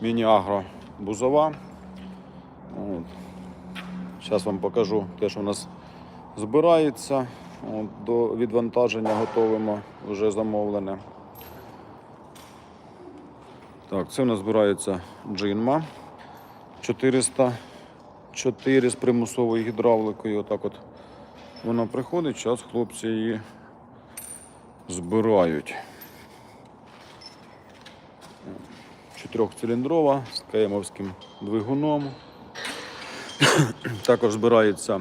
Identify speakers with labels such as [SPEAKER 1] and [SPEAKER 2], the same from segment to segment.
[SPEAKER 1] міні-агро бузова. Зараз вам покажу те, що у нас збирається. От, до відвантаження готовимо, вже замовлене. Так, це у нас збирається джинма 404 з примусовою гідравликою. Отак от вона приходить, зараз хлопці її збирають. Чотирьохциліндрова з каємовським двигуном. Також збирається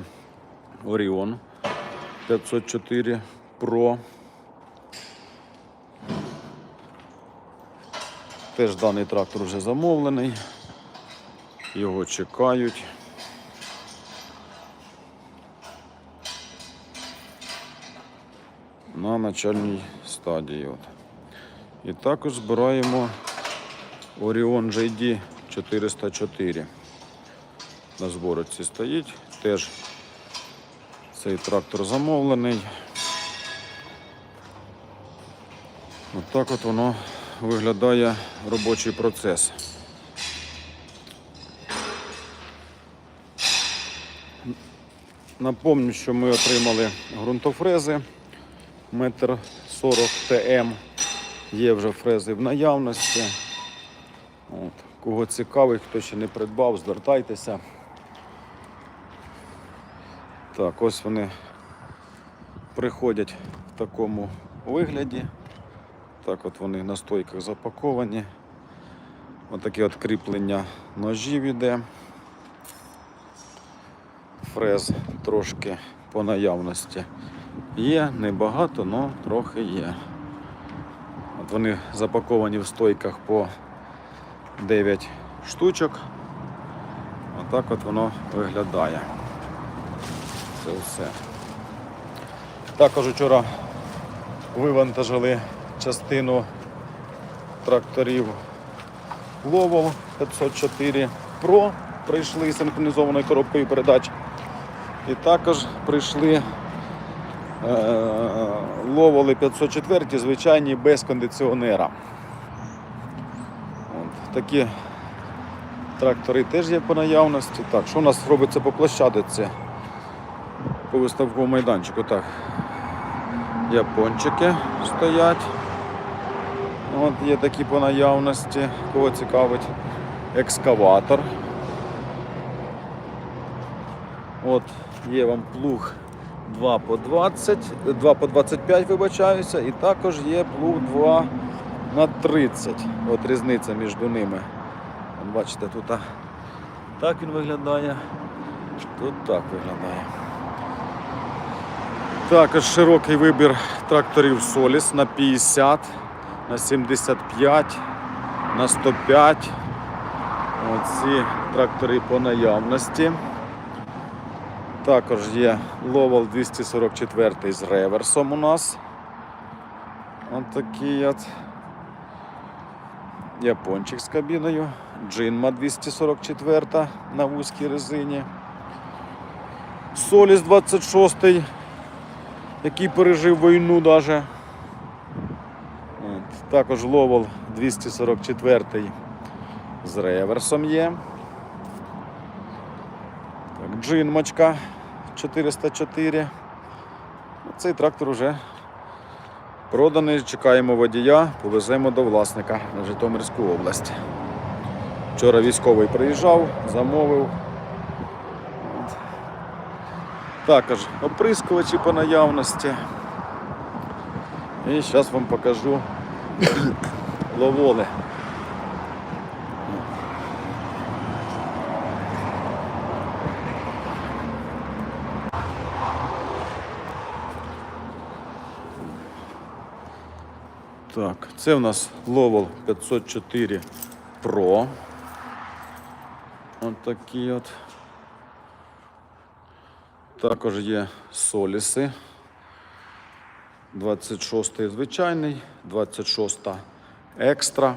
[SPEAKER 1] Orion 504 Pro. Теж даний трактор вже замовлений. Його чекають. На начальній стадії. От. І також збираємо Orion JD 404. На зборці стоїть. Теж цей трактор замовлений. Отак от воно виглядає робочий процес. Напомню, що ми отримали ґрунтофрези метр 40 ТМ. Є вже фрези в наявності. От. Кого цікавить, хто ще не придбав, звертайтеся. Так, ось вони приходять в такому вигляді. Так от вони на стойках запаковані. Отаке от кріплення ножів іде. Фрез трошки по наявності є, небагато, але трохи є. От вони запаковані в стойках по 9 штучок. Отак от воно виглядає. Це все. Також вчора вивантажили частину тракторів Ловол 504 Pro. Прийшли синхронізованою коробкою передач. І також прийшли е, ловоли 504, звичайні без кондиціонера. Такі трактори теж є по наявності. Так, що у нас робиться по площадиці? По виставковому майданчику. Так. Япончики стоять. От є такі по наявності, кого цікавить. Екскаватор. От є вам плуг 2 по 20, 2 по 25, вибачаюся, і також є плуг 2 на 30. От різниця між ними. Бачите, тут так він виглядає, тут так виглядає. Також широкий вибір тракторів Solis на 50, на 75, на 105. Оці трактори по наявності. Також є Lowell 244 з реверсом у нас. Ось такий от. Япончик з кабіною. Джинма 244 на вузькій резині. Соліс 26, який пережив війну даже. От. Також Lowell 244 з реверсом є. Так, джинмочка 404. Ну, Цей трактор вже проданий. Чекаємо водія, повеземо до власника на Житомирську область. Вчора військовий приїжджав, замовив. Також оприскувачі по наявності. І зараз вам покажу ловоли. Так, це в нас Lowell 504 Pro. От такі от. Також є соліси. 26-й звичайний, 26 екстра.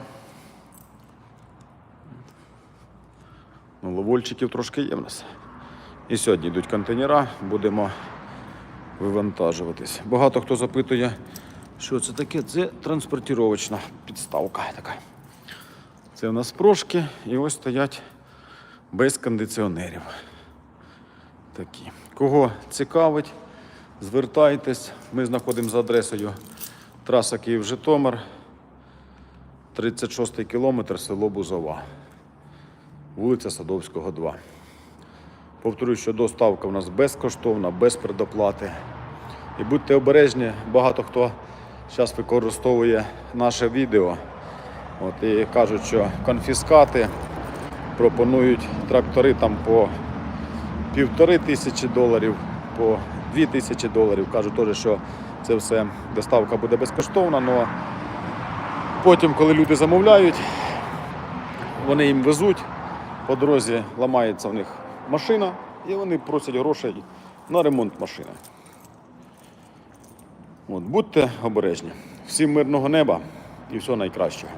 [SPEAKER 1] Ну, ловольчиків трошки є в нас. І сьогодні йдуть контейнера, будемо вивантажуватись. Багато хто запитує, що це таке. Це транспортировочна підставка така. Це у нас прошки, і ось стоять без кондиціонерів. Такі. Кого цікавить, звертайтесь. Ми знаходимо за адресою траса Київ-Житомир, 36 кілометр, село Бузова, вулиця Садовського, 2. Повторюю, що доставка у нас безкоштовна, без предоплати. І будьте обережні, багато хто зараз використовує наше відео. От, і кажуть, що конфіскати пропонують трактори там по півтори тисячі доларів, по дві тисячі доларів. Кажуть теж, що це все доставка буде безкоштовна, але потім, коли люди замовляють, вони їм везуть, по дорозі ламається в них машина, і вони просять грошей на ремонт машини. От, будьте обережні. Всім мирного неба і всього найкращого.